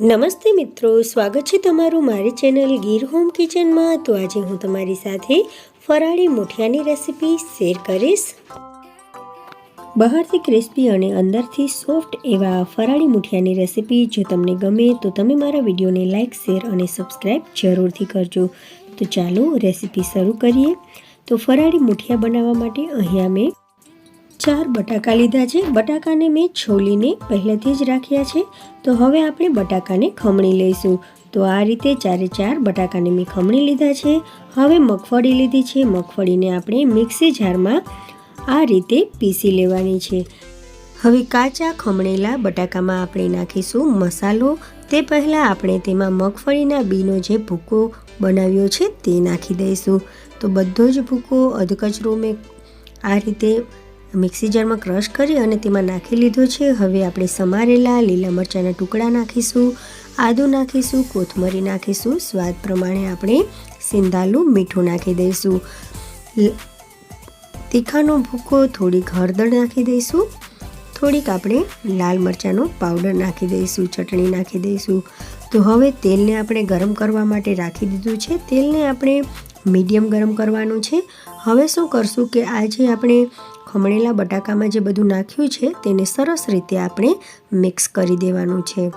નમસ્તે મિત્રો, સ્વાગત છે તમારું મારી ચેનલ ગીર હોમ કિચનમાં. તો આજે હું તમારી સાથે ફરાળી મુઠિયાની રેસિપી શેર કરીશ. બહારથી ક્રિસ્પી અને અંદરથી સોફ્ટ એવા ફરાળી મુઠિયાની રેસિપી જો તમને ગમે તો તમે મારા વિડીયોને લાઇક શેર અને સબસ્ક્રાઈબ જરૂરથી કરજો. તો ચાલો રેસિપી શરૂ કરીએ. તો ફરાળી મુઠિયા બનાવવા માટે અહીંયા મેં ચાર બટાકા લીધા છે. બટાકાને મેં છોલીને પહેલેથી જ રાખ્યા છે. તો હવે આપણે બટાકાને ખમણી લઈશું. તો આ રીતે ચારે ચાર બટાકાને મેં ખમણી લીધા છે. હવે મગફળી લીધી છે. મગફળીને આપણે મિક્સી જારમાં આ રીતે પીસી લેવાની છે. હવે કાચા ખમણેલા બટાકામાં આપણે નાખીશું મસાલો. તે પહેલાં આપણે તેમાં મગફળીના બીનો જે ભૂકો બનાવ્યો છે તે નાખી દઈશું. તો બધો જ ભૂકો અધકચરો મેં આ રીતે મિક્સી જારમાં ક્રશ કરી અને તેમાં નાખી લીધો છે. હવે આપણે સમારેલા લીલા મરચાંના ટુકડા નાખીશું, આદું નાખીશું, કોથમરી નાખીશું. સ્વાદ પ્રમાણે આપણે સિંધાલું મીઠું નાખી દઈશું. તીખાનો ભૂકો થોડીક હળદર નાખી દઈશું. થોડીક આપણે લાલ મરચાંનો પાવડર નાખી દઈશું, ચટણી નાખી દઈશું. તો હવે તેલને આપણે ગરમ કરવા માટે રાખી દીધું છે. તેલને આપણે મીડિયમ ગરમ કરવાનું છે. હવે શું કરશું કે આજે આપણે ખમણેલા બટાકામાં જે બધું નાખ્યું છે, તેને સરસ રીતે આપણે મિક્સ કરી દેવાનું છે.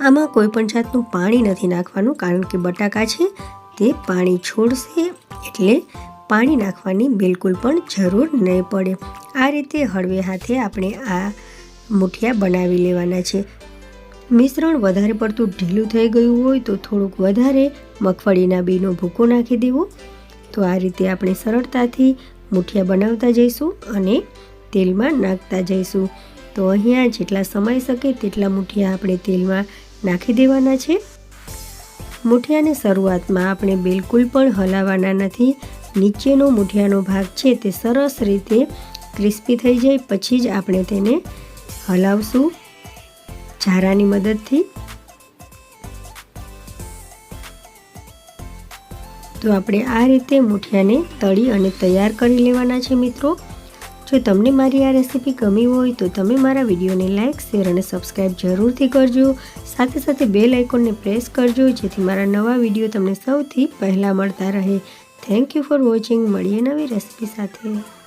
આમાં કોઈ પણ જાતનું પાણી નથી નાખવાનું, કારણ કે બટાકા છે, તે પાણી છોડશે એટલે પાણી નાખવાની બિલકુલ પણ જરૂર નહીં પડે. આ રીતે હળવે હાથે આપણે આ મુઠિયા બનાવી લેવાના છે. મિશ્રણ વધારે પડતું ઢીલું થઈ ગયું હોય તો થોડુંક વધારે મગફળીના બીનો ભૂકો નાખી દેવો. તો આ રીતે આપણે સરળતાથી મુઠિયા બનાવતા જઈશું અને તેલમાં નાખતા જઈશું. તો અહીંયા જેટલા સમય શકે તેટલા મુઠિયા આપણે તેલમાં નાખી દેવાના છે. મુઠિયાને શરૂઆતમાં આપણે બિલકુલ પણ હલાવવાના નથી. નીચેનો મુઠિયાનો ભાગ છે તે સરસ રીતે ક્રિસ્પી થઈ જાય, પછી જ આપણે તેને હલાવશું. ઝારાની મદદથી. તો આપણે આ રીતે મૂઠિયાને તળી અને તૈયાર કરી લેવાના છે મિત્રો. જો તમને મારી આ રેસીપી ગમી હોય તો તમે મારા વિડીયોને લાઇક શેર અને સબસ્ક્રાઈબ જરૂરથી કરજો. સાથે સાથે બેલ આઇકોનને પ્રેસ કરજો, જેથી મારા નવા વીડિયો તમને સૌથી પહેલાં મળતા રહે. Thank you for watching. મળીએ નવી રેસીપી સાથે.